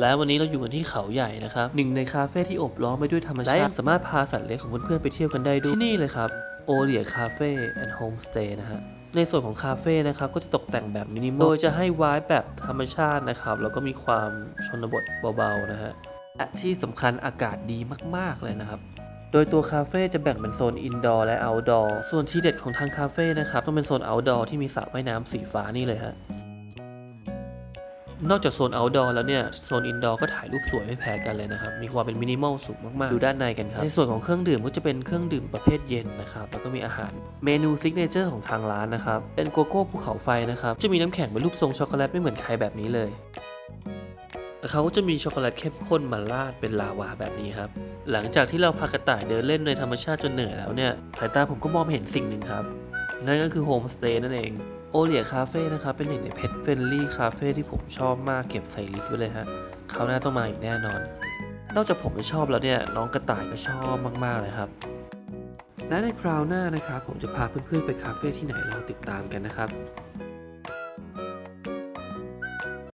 และวันนี้เราอยู่กันที่เขาใหญ่นะครับหนึ่งในคาเฟ่ที่อบล้อมไปด้วยธรรมชาติและยังสามารถพาสัตว์เลี้ยงของเพื่อนๆไปเที่ยวกันได้ด้วยที่นี่เลยครับโอเลียคาเฟ่แอนด์โฮมสเตย์นะฮะในส่วนของคาเฟ่นะครับก็จะตกแต่งแบบมินิมอลโดยจะให้วายแบบธรรมชาตินะครับแล้วก็มีความชนบทเบาๆนะฮะและที่สำคัญอากาศดีมากๆเลยนะครับโดยตัวคาเฟ่จะแบ่งเป็นโซนอินดอร์และเอาท์ดอร์ส่วนที่เด็ดของทางคาเฟ่นะครับต้องเป็นโซนเอาท์ดอร์ที่มีสระว่ายน้ำสีฟ้านี่เลยฮะ นอกจากโซนเอาท์ดอร์แล้วเนี่ย โซนอินดอร์ก็ถ่ายรูปสวยไม่แพ้กันเลยนะครับ มีความเป็นมินิมอลสูงมากๆ ดูด้านในกันครับ ในส่วนของเครื่องดื่มก็จะเป็นเครื่องดื่มประเภทเย็นนะครับ แล้วก็มีอาหาร เมนูซิกเนเจอร์ของทางร้านนะครับ เป็นโกโก้ภูเขาไฟนะครับ จะมีน้ำแข็งเป็นรูปทรงช็อกโกแลตไม่เหมือนใครแบบนี้เลยเขาก็จะมีช็อกโกแลตเข้มข้นมาราดเป็นลาวาแบบนี้ครับ หลังจากที่เราพากระต่ายเดินเล่นในธรรมชาติจนเหนื่อยแล้วเนี่ย สายตาผมก็มองเห็นสิ่งหนึ่งครับ นั่นก็คือโฮมสเตย์นั่นเอง โอเลียคาเฟ่นะครับเป็นหนึ่งในเพจเฟรนลี่คาเฟ่ที่ผมชอบมากเก็บใส่ลิสต์ไว้เลยฮะคราวหน้าต้องมาอีกแน่นอน นอกจากผมจะชอบแล้วเนี่ยน้องกระต่ายก็ชอบมากๆเลยครับ และในคราวหน้านะครับผมจะพาเพื่อนๆไปคาเฟ่ที่ไหนเราติดตามกันนะครับ